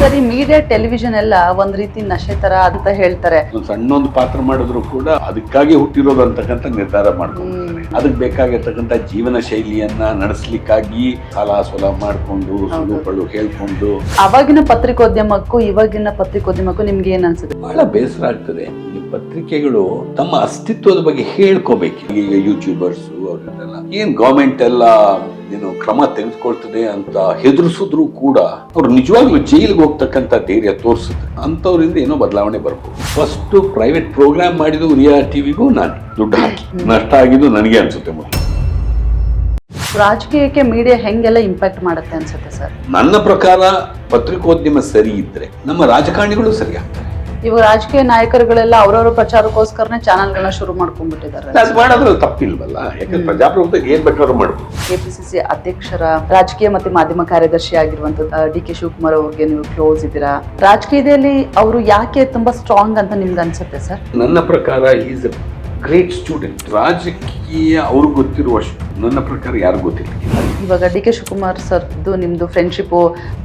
Sir media television ಎಲ್ಲ ಒಂದ್ ರೀತಿ ನಶೆ ತರ ಅಂತ ಹೇಳ್ತಾರೆ. ಒಂದು ಸಣ್ಣೊಂದು ಪಾತ್ರ ಮಾಡಿದ್ರು ಕೂಡ ಅದಕ್ಕಾಗಿ ಹುಟ್ಟಿರೋದು ಅಂತಕ್ಕಂಥ ನಿರ್ಧಾರ ಮಾಡ್ಕೊಂಡಿರ್ತಾರೆ ಅದಕ್ಕೆ ಬೇಕಾಗಿರ್ತಕ್ಕಂಥ ಜೀವನ ಶೈಲಿಯನ್ನ ನಡೆಸ್ಲಿಕ್ಕಾಗಿ ಸಾಲ ಸೋಲ ಮಾಡ್ಕೊಂಡು ಸುಳ್ಳು ಪಳ್ಳು ಹೇಳ್ಕೊಂಡು. ಅವಾಗಿನ ಪತ್ರಿಕೋದ್ಯಮಕ್ಕೂ ಇವಾಗಿನ ಪತ್ರಿಕೋದ್ಯಮಕ್ಕೂ ನಿಮ್ಗೆ ಏನ್ ಅನ್ಸುತ್ತೆ? ಬಹಳ ಬೇಸರ ಆಗ್ತದೆ. ಈ ಪತ್ರಿಕೆಗಳು ತಮ್ಮ ಅಸ್ತಿತ್ವದ ಬಗ್ಗೆ ಹೇಳ್ಕೋಬೇಕು. ಈಗ ಯೂಟ್ಯೂಬರ್ಸ್ ಅವ್ರನ್ನೆಲ್ಲ ಏನ್ ಗವರ್ಮೆಂಟ್ ಎಲ್ಲ ಏನು ಕ್ರಮ ತೆಗೆದುಕೊಳ್ತದೆ ಅಂತ ಹೆದರ್ಸಿದ್ರು ಕೂಡ ಅವ್ರು ನಿಜವಾಗ್ಲೂ ಜೈಲಿಗೆ ಹೋಗ್ತಕ್ಕಂಥ ಧೈರ್ಯ ತೋರಿಸುತ್ತೆ. ಅಂಥವ್ರಿಂದ ಏನೋ ಬದಲಾವಣೆ ಬರ್ಬೋದು. ಫಸ್ಟ್ ಪ್ರೈವೇಟ್ ಪ್ರೋಗ್ರಾಮ್ ಮಾಡಿದ್ದು ರಿಯಾ ಟಿವಿಗೂ ನಾನು ದುಡ್ಡು ಹಾಕಿ. ನಷ್ಟ ಆಗಿದ್ದು ನನಗೆ ಅನ್ಸುತ್ತೆ ಮೊದಲು. ರಾಜಕೀಯಕ್ಕೆ ಮೀಡಿಯಾ ಹೆಂಗೆಲ್ಲ ಇಂಪ್ಯಾಕ್ಟ್ ಮಾಡುತ್ತೆ ಅನ್ಸುತ್ತೆ ಸರ್? ನನ್ನ ಪ್ರಕಾರ ಪತ್ರಿಕೋದ್ಯಮ ಸರಿ ಇದ್ರೆ ನಮ್ಮ ರಾಜಕಾರಣಿಗಳು ಸರಿ ಆಗ್ತಾರೆ. ಇವಾಗ ರಾಜಕೀಯ ನಾಯಕರುಗಳೆಲ್ಲ ಅವ್ರವ್ರ ಪ್ರಚಾರಕ್ಕೋಸ್ಕರನೇ ಚಾನಲ್ಗಳನ್ನ ಶುರು ಮಾಡ್ಕೊಂಡ್ಬಿಟ್ಟಿದ್ದಾರೆ. ಅದು ಮಾಡೋದ್ರಲ್ಲಿ ತಪ್ಪಿಲ್ವಲ್ಲ? ಯಾಕಂದ್ರೆ ಪ್ರಜಾಪ್ರಭುತ್ವ ಏನ್ ಬೇಕಾದ್ರೂ ಮಾಡ್ಬೋದು. ಕೆಪಿಸಿಸಿ ಅಧ್ಯಕ್ಷರ ರಾಜಕೀಯ ಮತ್ತೆ ಮಾಧ್ಯಮ ಕಾರ್ಯದರ್ಶಿ ಆಗಿರುವಂತ ಡಿ ಕೆ ಶಿವಕುಮಾರ್ ಅವ್ರಿಗೆ ನೀವು ಕ್ಲೋಸ್ ಇದ್ದೀರಾ? ರಾಜಕೀಯದಲ್ಲಿ ಅವರು ಯಾಕೆ ತುಂಬಾ ಸ್ಟ್ರಾಂಗ್ ಅಂತ ನಿಮ್ಗೆ ಅನ್ಸುತ್ತೆ ಸರ್? ನನ್ನ ಪ್ರಕಾರ ಈಸ್ ಗ್ರೇಟ್ ಸ್ಟೂಡೆಂಟ್ ರಾಜಕೀಯ ಅವ್ರಿಗೆ ಗೊತ್ತಿರುವಷ್ಟು ನನ್ನ ಪ್ರಕಾರ ಯಾರು ಗೊತ್ತಿಲ್ಲ. ಇವಾಗ ಡಿ ಕೆ ಶಿವಕುಮಾರ್ ಸರ್ದು ನಿಮ್ದು ಫ್ರೆಂಡ್ಶಿಪ್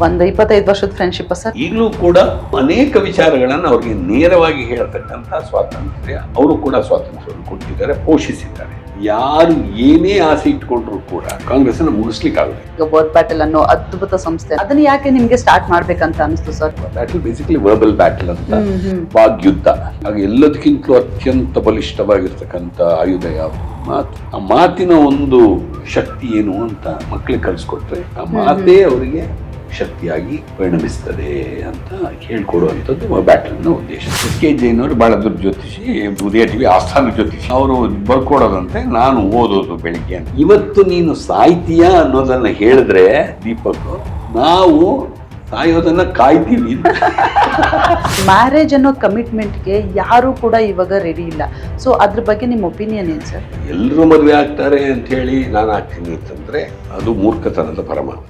ಒಂದು ಇಪ್ಪತ್ತೈದು ವರ್ಷದ ಫ್ರೆಂಡ್ಶಿಪ್ ಸರ್? ಈಗಲೂ ಕೂಡ ಅನೇಕ ವಿಚಾರಗಳನ್ನು ಅವ್ರಿಗೆ ನೇರವಾಗಿ ಹೇಳ್ತಕ್ಕಂಥ ಸ್ವಾತಂತ್ರ್ಯ ಅವರು ಕೂಡ ಸ್ವಾತಂತ್ರ್ಯವನ್ನು ಕೊಟ್ಟಿದ್ದಾರೆ ಪೋಷಿಸಿದ್ದಾರೆ. ಯಾರು ಏನೇ ಆಸೆ ಇಟ್ಕೊಂಡ್ರು ಕೂಡ ಕಾಂಗ್ರೆಸ್ ಅನ್ನು ಮುಗಿಸ್ಲಿಕ್ಕಾಗಲ್ಲ ಈಗ ವರ್ಡ್ ಬ್ಯಾಟಲ್ ಅನ್ನೋ ಅದ್ಭುತ ಸಂಸ್ಥೆ. ಅದನ್ನ ಯಾಕೆ ನಿಮ್ಗೆ ಸ್ಟಾರ್ಟ್ ಮಾಡ್ಬೇಕಂತ ಅನಿಸ್ತು sir battle basically verbal battle ಅಂತ. ವಾಗ್ ಯುದ್ಧ. ವಾಗ್ಯುದ್ಧ ಆಗ ಎಲ್ಲದಕ್ಕಿಂತಲೂ ಅತ್ಯಂತ ಬಲಿಷ್ಠವಾಗಿರ್ತಕ್ಕಂಥ ಆಯುಧ ಯಾವುದು ಮಾತು ಆ ಮಾತಿನ ಒಂದು ಶಕ್ತಿ ಏನು ಅಂತ ಮಕ್ಕಳಿಗೆ ಕಲಿಸ್ಕೊಟ್ರೆ ಆ ಮಾತೇ ಅವರಿಗೆ ಶಕ್ತಿಯಾಗಿ ಪರಿಣಮಿಸ್ತದೆ ಅಂತ ಹೇಳ್ಕೊಡುವಂಥದ್ದು ಬ್ಯಾಟಲ್ನ ಉದ್ದೇಶ. ಎಸ್ ಕೆ ಜೈನ್ ಅವರು ಬಹಳ ದೊಡ್ಡ ಜ್ಯೋತಿಷಿ ಉದಯ ಟಿವಿ ಆಸ್ಥಾನ ಜ್ಯೋತಿಷಿ. ಅವರು ಬರ್ಕೊಡೋದಂತೆ ನಾನು ಓದೋದು ಬೆಳಿಗ್ಗೆ ಇವತ್ತು ನೀನು ಸಾಹಿತ್ಯ ಅನ್ನೋದನ್ನ ಹೇಳಿದ್ರೆ ದೀಪಕ್ ನಾವು ಸಾಯೋದನ್ನ ಕಾಯ್ತೀವಿ. ಮ್ಯಾರೇಜ್ ಅನ್ನೋ ಕಮಿಟ್ಮೆಂಟ್ಗೆ ಯಾರು ಕೂಡ ಇವಾಗ ರೆಡಿ ಇಲ್ಲ. ಸೊ ಅದ್ರ ಬಗ್ಗೆ ನಿಮ್ಮ ಒಪಿನಿಯನ್ ಏನು ಸರ್? ಎಲ್ಲರೂ ಮದುವೆ ಆಗ್ತಾರೆ ಅಂತ ಹೇಳಿ ನಾನು ಆಗ್ತೀನಿ ಅಂತಂದ್ರೆ ಅದು ಮೂರ್ಖತನದ ಪರಮಾಣು